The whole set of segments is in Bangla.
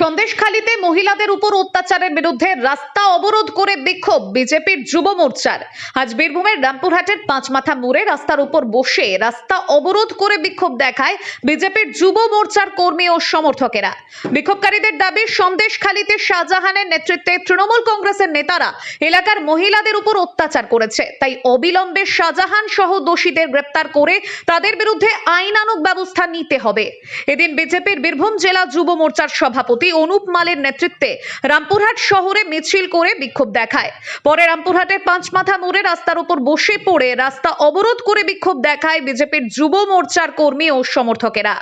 সন্দেশখালীতে মহিলাদের উপর অত্যাচারের বিরুদ্ধে রাস্তা অবরোধ করে বিক্ষোভ বিজেপির যুব মোর্চার। আজ বীরভূমের রামপুরহাটের পাঁচমাথা মোড়ে রাস্তার উপর বসে রাস্তা অবরোধ করে বিক্ষোভ দেখায় বিজেপির যুব মোর্চার কর্মী ও সমর্থকেরা। বিক্ষোভকারীদের দাবি, সন্দেশখালীতে শাহজাহানের নেতৃত্বে তৃণমূল কংগ্রেসের নেতারা এলাকার মহিলাদের উপর অত্যাচার করেছে। তাই অবিলম্বে শাহজাহান সহ দোষীদের গ্রেপ্তার করে তাদের বিরুদ্ধে আইনানুগ ব্যবস্থা নিতে হবে। এদিন বিজেপির বীরভূম জেলা যুব মোর্চার সভাপতি অনুপ মালের নেতৃত্বে রামপুরহাট শহরে মিছিল করে বিক্ষোভ দেখায়। পরে রামপুরহাটের পাঁচমাথা মোড়ে রাস্তার উপর বসে পড়ে রাস্তা অবরোধ করে বিক্ষোভ দেখায় বিজেপির যুব মোর্চার কর্মী ও সমর্থকেরা।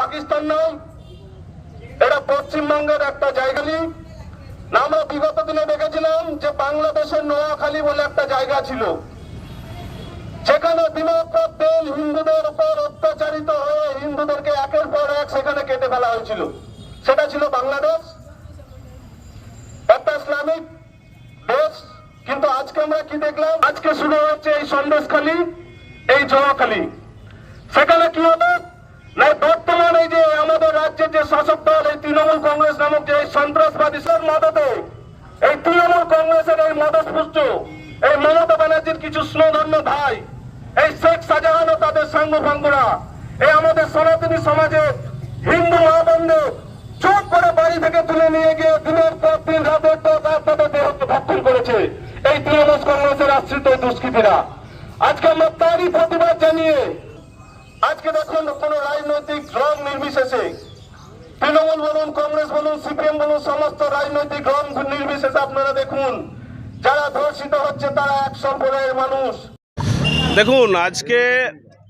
পাকিস্তান এটা পশ্চিমবঙ্গের একটা জায়গা। আমরা বিগত দিনে দেখেছিলাম যে বাংলাদেশের নোয়াখালী বলে একটা জায়গা ছিল, যেখানে হিন্দুদের উপর অত্যাচারিত হয়ে হিন্দুদেরকে একের পর এক সেখানে কেটে ফেলা হয়েছিল। সেটা ছিল বাংলাদেশ। একটা ইসলামিক দেশ, কিন্তু আজকে আমরা কি দেখলাম? আজকে শুরু হচ্ছে এই সন্দেশখালী, এই জোয়াখালী। সেখানে কি হবে? বর্তমানে এই যে আমাদের রাজ্যের যে শাসক দল, এই তৃণমূল কংগ্রেস নামক যে সন্ত্রাসবাদী সব এই তৃণমূল কংগ্রেসের এই মদস্পুষ্ট এই মমতা ব্যানার্জির কিছু স্নেহধন্য ভাই, এই শেখ শাহজাহান ও তাদের সাঙ্গ ফাঙ্গুরা এই আমাদের সনাতনী সমাজে হিন্দু মা বন্ধু চোখ করে বাড়ি থেকে তুলে নিয়ে গিয়ে দিনের পর দিন রাতের পর রাত তাদের দেহকে ভক্ষণ করেছে এই তৃণমূল কংগ্রেসের আশ্রিত দুষ্কৃতীরা। আজকে আমরা তারই প্রতিবাদ জানিয়ে আজকে দেখুন কোন রাজনৈতিক রং নির্বিশেষে তৃণমূল বলুন, কংগ্রেস বলুন, সিপিএম বলুন, সমস্ত রাজনৈতিক রং নির্বিশেষে আপনারা দেখুন, যারা ধর্ষিত হচ্ছে তারা এক সম্প্রদায়ের মানুষ। দেখুন, আজকে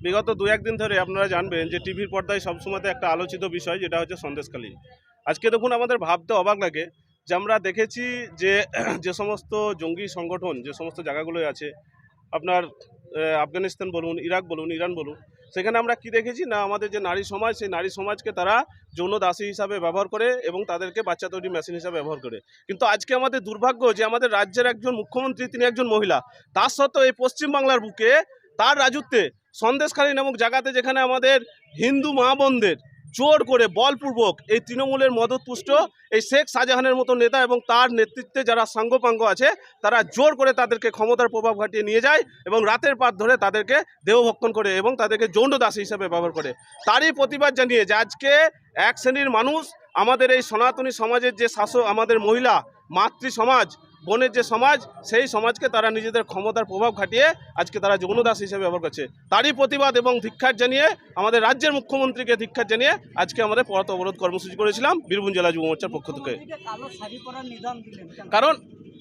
বিগত দু একদিন ধরে আপনারা জানবেন যে টিভির পর্দায় সবসময় একটা আলোচিত বিষয়, যেটা হচ্ছে সন্দেশখালী আজকে দেখুন, আমাদের ভাবতে অবাক লাগে যে আমরা দেখেছি যে যে সমস্ত জঙ্গি সংগঠন, যে সমস্ত জায়গাগুলোয় আছে, আপনার আফগানিস্তান বলুন, ইরাক বলুন, ইরান বলুন, সেখানে আমরা কি দেখেছি? না, আমাদের যে নারী সমাজ, সেই নারী সমাজকে তারা যৌন দাসী হিসাবে ব্যবহার করে এবং তাদেরকে বাচ্চা তৈরি মেশিন হিসাবে ব্যবহার করে। কিন্তু আজকে আমাদের দুর্ভাগ্য যে, আমাদের রাজ্যের একজন মুখ্যমন্ত্রী, তিনি একজন মহিলা। তার সত্ত্বেও এই পশ্চিমবাংলার বুকে তার রাজত্বে সন্দেশখালী নামক জায়গাতে যেখানে আমাদের হিন্দু মা বোনদের জোর করে বলপূর্বক এই তৃণমূলের মদতপুষ্ট এই শেখ শাহজাহানের মতো নেতা এবং তার নেতৃত্বে যারা সাঙ্গপাঙ্গ আছে, তারা জোর করে তাদেরকে ক্ষমতার প্রভাব ঘাটিয়ে নিয়ে যায় এবং রাতের পাত ধরে তাদেরকে দেহভক্ষণ করে এবং তাদেরকে যৌন দাসী হিসাবে ব্যবহার করে। তারই প্রতিবাদ জানিয়ে যে আজকে এক শ্রেণির মানুষ আমাদের এই সনাতনী সমাজের যে শাসক, আমাদের মহিলা, মাতৃ সমাজ বোনের যে সমাজ সেই সমাজকে তারা নিজেদের ক্ষমতার প্রভাব খাটিয়ে আজকে তারা যৌনদাস হিসেবে ব্যবহার করছে তারই প্রতিবাদ এবং ধিক্ষার জানিয়ে আমাদের রাজ্যের মুখ্যমন্ত্রীকে ধিক্ষার জানিয়ে আজকে আমাদের পরত অবরোধ কর্মসূচি করেছিলাম বীরভূম জেলা যুব মোর্চার পক্ষ থেকে? কারণ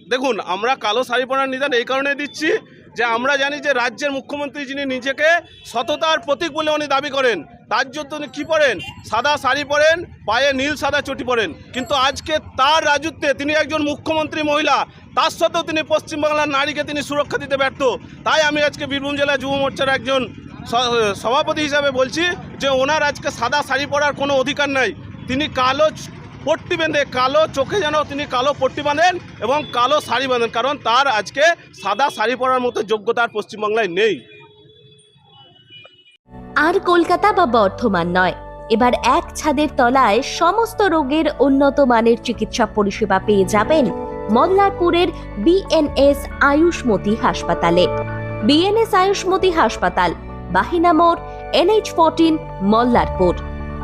দেখুন আমরা কালো শাড়ি পরার নিদান এই কারণে দিচ্ছি যে আমরা জানি যে রাজ্যের মুখ্যমন্ত্রী যিনি নিজেকে সততার প্রতীক বলে উনি দাবি করেন, তার জন্য উনি কী পরেন সাদা শাড়ি পরেন, পায়ে নীল সাদা চটি পরেন। কিন্তু আজকে তার রাজত্বে তিনি একজন মুখ্যমন্ত্রী মহিলা, তার সত্ত্বেও তিনি পশ্চিমবাংলার নারীকে তিনি সুরক্ষা দিতে ব্যর্থ। তাই আমি আজকে বীরভূম জেলা যুব মোর্চার একজন সভাপতি হিসাবে বলছি যে ওনার আজকে সাদা শাড়ি পরার কোনো অধিকার নাই। তিনি কালো পট্টি বেঁধে কালো চোখে যেন তিনি কালো পট্টি বাঁধেন এবং কালো শাড়ি বাঁধেন, কারণ তার আজকে সাদা শাড়ি পরার মতো যোগ্যতা আর পশ্চিমবাংলায় নেই। আর কলকাতা বা বর্ধমান নয়। এবার এক ছাদের তলায় সমস্ত রোগের উন্নত মানের চিকিৎসা পরিষেবা পেয়ে যাবেন মল্লারপুরের বিএনএস আয়ুষ্মতি হাসপাতালে। বিএনএস আয়ুষ্মতি হাসপাতাল, বাহিনা মোড়, NH fourteen, Mallarpur.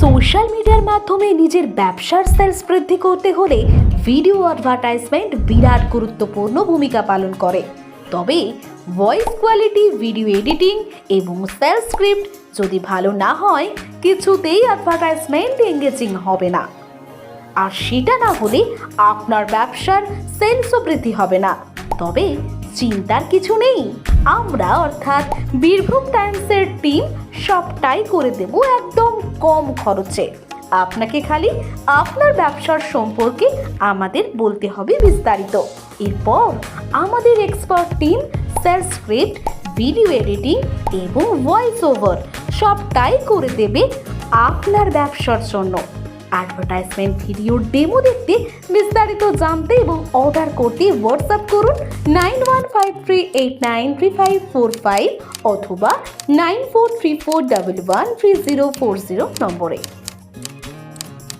Social মিডিয়ার মাধ্যমে নিজের ব্যবসার সেলস বৃদ্ধি করতে হলে ভিডিও অ্যাডভার্টাইজমেন্ট বিরাট গুরুত্বপূর্ণ ভূমিকা পালন করে। তবে ভয়েস কোয়ালিটি, ভিডিও এডিটিং এবং সেল স্ক্রিপ্ট যদি ভালো না হয়, কিছুতেই অ্যাডভার্টাইজমেন্ট এঙ্গেজিং হবে না। আর সেটা না হলে আপনার ব্যবসার সেলসও বৃদ্ধি হবে না। তবে চিন্তার কিছু নেই। আমরা অর্থাৎ বীরভূম টাইমসের টিম সবটাই করে দেব একদম কম খরচে। আপনাকে খালি আপনার ব্যবসার সম্পর্কে আমাদের বলতে হবে বিস্তারিত। এরপর আমাদের expert team sir script video editing এবং ভয়েস ওভার সবটাই করে দেবে আপনার ব্যবসার জন্য। অ্যাডভার্টাইজমেন্ট ভিডিও ডেমো দেখতে বিস্তারিত জানতে এবং অর্ডার করতে হোয়াটসঅ্যাপ করুন nine one five three eight nine three five four five অথবা nine four three four double one three zero four zero নম্বরে।